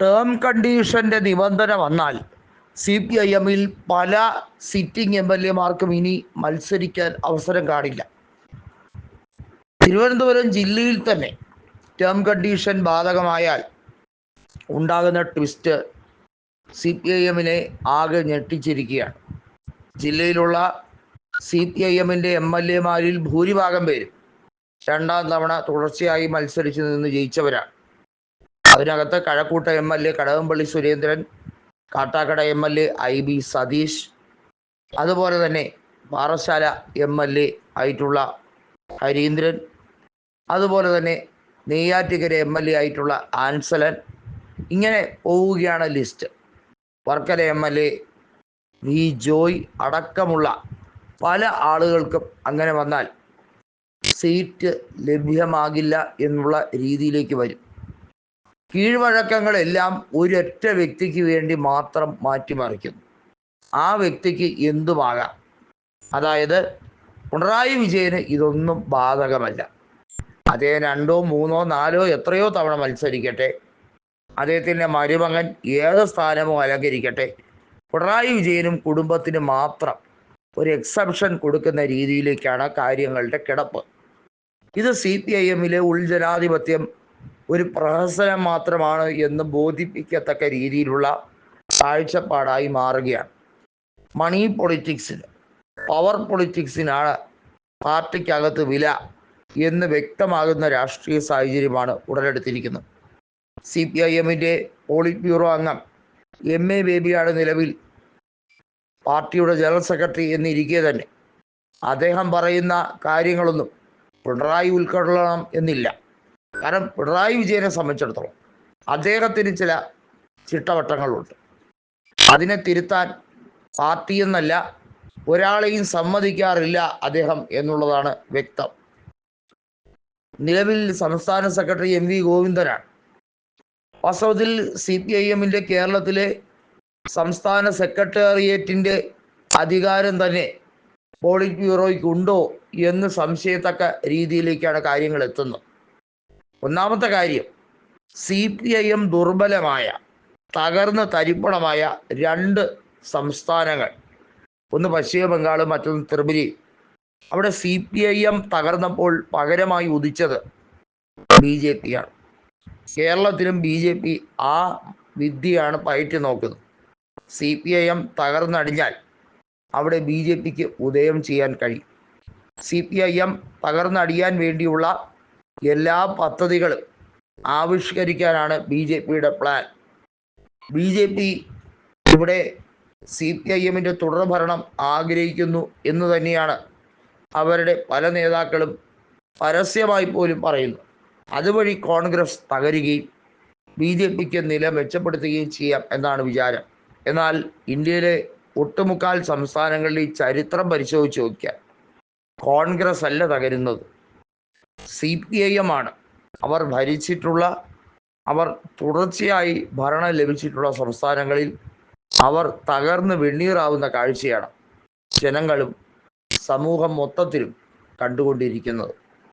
Term കണ്ടീഷന്റെ നിബന്ധന വന്നാൽ C P I എമ്മിൽ പല സിറ്റിംഗ് എം എൽ എമാർക്കും ഇനി മത്സരിക്കാൻ അവസരം കാണില്ല. തിരുവനന്തപുരം ജില്ലയിൽ തന്നെ ടേം കണ്ടീഷൻ ബാധകമായാൽ ഉണ്ടാകുന്ന ട്വിസ്റ്റ് സി പി ഐ എമ്മിനെ ആകെ ഞെട്ടിച്ചിരിക്കുകയാണ്. ജില്ലയിലുള്ള സി പി ഐ എമ്മിന്റെ എം എൽ എമാരിൽ ഭൂരിഭാഗം പേരും രണ്ടാം തവണ തുടർച്ചയായി മത്സരിച്ചു നിന്ന് ജയിച്ചവരാണ്. അതിനകത്ത് Kazhakoottam M L A Kadakampally Surendran Kattakada M L A I B Satheesh അതുപോലെ തന്നെ പാറശാല എം എൽ എ ആയിട്ടുള്ള ഹരീന്ദ്രൻ അതുപോലെ തന്നെ നെയ്യാറ്റിക്കര എം എൽ എ ആയിട്ടുള്ള ആൻസലൻ. ഇങ്ങനെ പോവുകയാണ് list. Varkala M L A V Joy അടക്കമുള്ള പല ആളുകൾക്കും അങ്ങനെ വന്നാൽ സീറ്റ് ലഭ്യമാകില്ല എന്നുള്ള രീതിയിലേക്ക് വരും. കീഴ്വഴക്കങ്ങളെല്ലാം ഒരൊറ്റ വ്യക്തിക്ക് വേണ്ടി മാത്രം മാറ്റിമറിക്കുന്നു. ആ വ്യക്തിക്ക് എന്തുമാകാം? അതായത് പിണറായി വിജയന് ഇതൊന്നും ബാധകമല്ല. അദ്ദേഹം രണ്ടോ മൂന്നോ നാലോ എത്രയോ തവണ മത്സരിക്കട്ടെ. അദ്ദേഹത്തിന്റെ മരുമകൻ ഏത് സ്ഥാനമോ അലങ്കരിക്കട്ടെ. പിണറായി വിജയനും കുടുംബത്തിന് മാത്രം ഒരു എക്സെപ്ഷൻ കൊടുക്കുന്ന രീതിയിലേക്കാണ് കാര്യങ്ങളുടെ കിടപ്പ്. ഇത് സി പി ഐ എമ്മിലെ ഉൾജനാധിപത്യം ഒരു പ്രഹസനം മാത്രമാണ് എന്ന് ബോധിപ്പിക്കത്തക്ക രീതിയിലുള്ള കാഴ്ചപ്പാടായി മാറുകയാണ്. മണി പൊളിറ്റിക്സിന് പവർ പൊളിറ്റിക്സിനാണ് പാർട്ടിക്കകത്ത് വില എന്ന് വ്യക്തമാകുന്ന രാഷ്ട്രീയ സാഹചര്യമാണ് ഉടലെടുത്തിരിക്കുന്നത്. സി പി ഐ എമ്മിന്റെ പോളിറ്റ് ബ്യൂറോ അംഗം എം എ ബേബിയാണ് നിലവിൽ പാർട്ടിയുടെ ജനറൽ സെക്രട്ടറി എന്നിരിക്കെ തന്നെ. അദ്ദേഹം പറയുന്ന കാര്യങ്ങളൊന്നും പിണറായി ഉൾക്കൊള്ളണം എന്നില്ല. കാരണം പിണറായി വിജയനെ സംബന്ധിച്ചിടത്തോളം അദ്ദേഹത്തിന് ചില ചിട്ടവട്ടങ്ങളുണ്ട്. അതിനെ തിരുത്താൻ പാർട്ടി എന്നല്ല ഒരാളെയും സമ്മതിക്കാറില്ല അദ്ദേഹം എന്നുള്ളതാണ് വ്യക്തം. നിലവിൽ സംസ്ഥാന സെക്രട്ടറി എം വി ഗോവിന്ദനാണ്. വാസ്തവത്തിൽ സി പി ഐ എമ്മിന്റെ കേരളത്തിലെ സംസ്ഥാന സെക്രട്ടേറിയറ്റിന്റെ അധികാരം തന്നെ പോളിറ്റ് ബ്യൂറോയ്ക്ക് ഉണ്ടോ എന്ന് സംശയത്തക്ക രീതിയിലേക്കാണ് കാര്യങ്ങൾ എത്തുന്നത്. ഒന്നാമത്തെ കാര്യം സി പി ഐ എം ദുർബലമായ തകർന്ന് തരിപ്പണമായ രണ്ട് സംസ്ഥാനങ്ങൾ. ഒന്ന് പശ്ചിമ ബംഗാളും മറ്റൊന്ന് ത്രിപുരയും അവിടെ സി പി ഐ എം തകർന്നപ്പോൾ പകരമായി ഉദിച്ചത് ബി ജെ പി ആണ്. കേരളത്തിലും ബി ജെ പി ആ വിദ്യയാണ് പയറ്റി നോക്കുന്നത്. സി പി ഐ എം തകർന്നടിഞ്ഞാൽ അവിടെ ബി ജെ പിക്ക് ഉദയം ചെയ്യാൻ കഴിയും. സി പി ഐ എം തകർന്നടിയാൻ വേണ്ടിയുള്ള എല്ലാ പദ്ധതികളും ആവിഷ്കരിക്കാനാണ് ബി ജെ പിയുടെ പ്ലാൻ ബി ജെ പി ഇവിടെ സി പി ഐ എമ്മിന്റെ തുടർഭരണം ആഗ്രഹിക്കുന്നു എന്ന് തന്നെയാണ് അവരുടെ പല നേതാക്കളും പരസ്യമായി പോലും പറയുന്നു അതുവഴി കോൺഗ്രസ് തകരുകയും ബി ജെ പിക്ക് നില മെച്ചപ്പെടുത്തുകയും ചെയ്യാം എന്നാണ് വിചാരം. എന്നാൽ ഇന്ത്യയിലെ ഒട്ടുമുക്കാൽ സംസ്ഥാനങ്ങളിൽ ചരിത്രം പരിശോധിച്ച് നോക്കിയാൽ കോൺഗ്രസ് അല്ല തകരുന്നത്. സി പി ഐ എം ആണ്. അവർ ഭരിച്ചിട്ടുള്ള അവർ തുടർച്ചയായി ഭരണം ലഭിച്ചിട്ടുള്ള സംസ്ഥാനങ്ങളിൽ അവർ തകർന്ന് വെണ്ണീറാവുന്ന കാഴ്ചയാണ് ജനങ്ങളും സമൂഹം മൊത്തത്തിലും കണ്ടുകൊണ്ടിരിക്കുന്നത്.